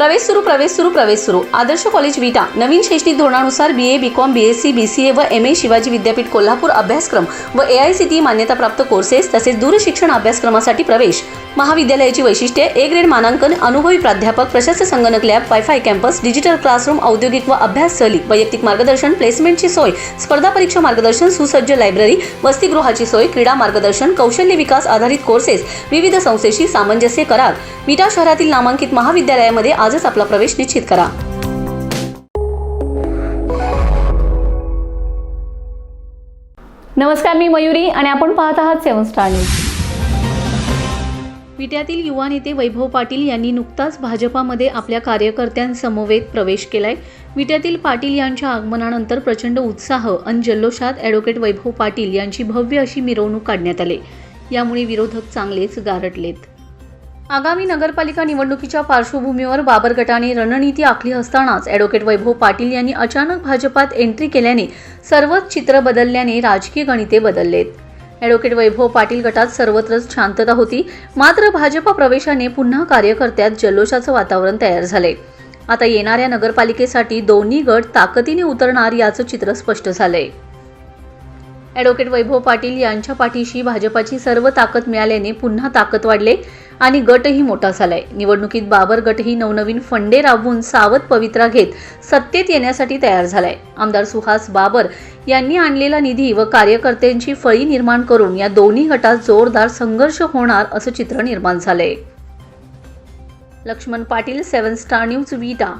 प्रवेश सुरू प्रवेश सुरू प्रवेश सुरू. आदर्श कॉलेज विटा नवीन शैक्षणिक धोरणानुसार B A B com B S C B C A व एम ए शिवाजी विद्यापीठ कोल्हापूर अभ्यासक्रम व ए आय सी टी मान्यताप्राप्त कोर्सेस तसेच दूरशिक्षण अभ्यासक्रमासाठी प्रवेश. महाविद्यालयाची वैशिष्ट्ये ए ग्रेड मानांकन अनुभवी प्राध्यापक प्रशस्त संगणक lab wifi campus digital classroom औद्योगिक व अभ्यास सहली वैयक्तिक मार्गदर्शन प्लेसमेंटची सोय स्पर्धा परीक्षा मार्गदर्शन सुसज्ज लायब्ररी वसतिगृहाची सोय क्रीडा मार्गदर्शन कौशल्य विकास आधारित कोर्सेस विविध संस्थेशी सामंजस्य करार. विटा शहरातील नामांकित महाविद्यालयामध्ये आजच आपला प्रवेश निश्चित करा. नमस्कार मी मयुरी आणि आपण पाहत आहात सेवन स्टार न्यूज. विट्यातील युवा नेते वैभव पाटील यांनी नुकताच भाजपामध्ये आपल्या कार्यकर्त्यांसमवेत प्रवेश केलाय. विट्यातील पाटील यांच्या आगमनानंतर प्रचंड उत्साह आणि जल्लोषात ॲडव्होकेट वैभव पाटील यांची भव्य अशी मिरवणूक काढण्यात आली. यामुळे विरोधक चांगलेच गारटलेत आगामी नगरपालिका निवडणुकीच्या पार्श्वभूमीवर बाबर गटाने रणनीती आखली असतानाच ॲडव्होकेट वैभव पाटील यांनी अचानक भाजपात एंट्री केल्याने सर्वच चित्र बदलल्याने राजकीय गणिते बदललेत. ॲडव्होकेट वैभव पाटील गटात सर्वत्रच शांतता होती मात्र भाजपा प्रवेशाने पुन्हा कार्यकर्त्यात जल्लोषाचं वातावरण तयार झालंय आता येणाऱ्या नगरपालिकेसाठी दोन्ही गट ताकदीने उतरणार याचं चित्र स्पष्ट झालंय. ॲडव्होकेट वैभव पाटील यांच्या पाठीशी भाजपाची सर्व ताकद मिळाल्याने पुन्हा ताकद वाढले आणि गटही मोठा झालाय. निवडणुकीत बाबर गटही नवनवीन फंडे राबवून सावध पवित्रा घेत सत्तेत येण्यासाठी तयार झालाय. आमदार सुहास बाबर यांनी आणलेला निधी व कार्यकर्त्यांची फळी निर्माण करून या दोन्ही गटात जोरदार संघर्ष होणार असं चित्र निर्माण झालंय. Laxman Patil seven star news Vita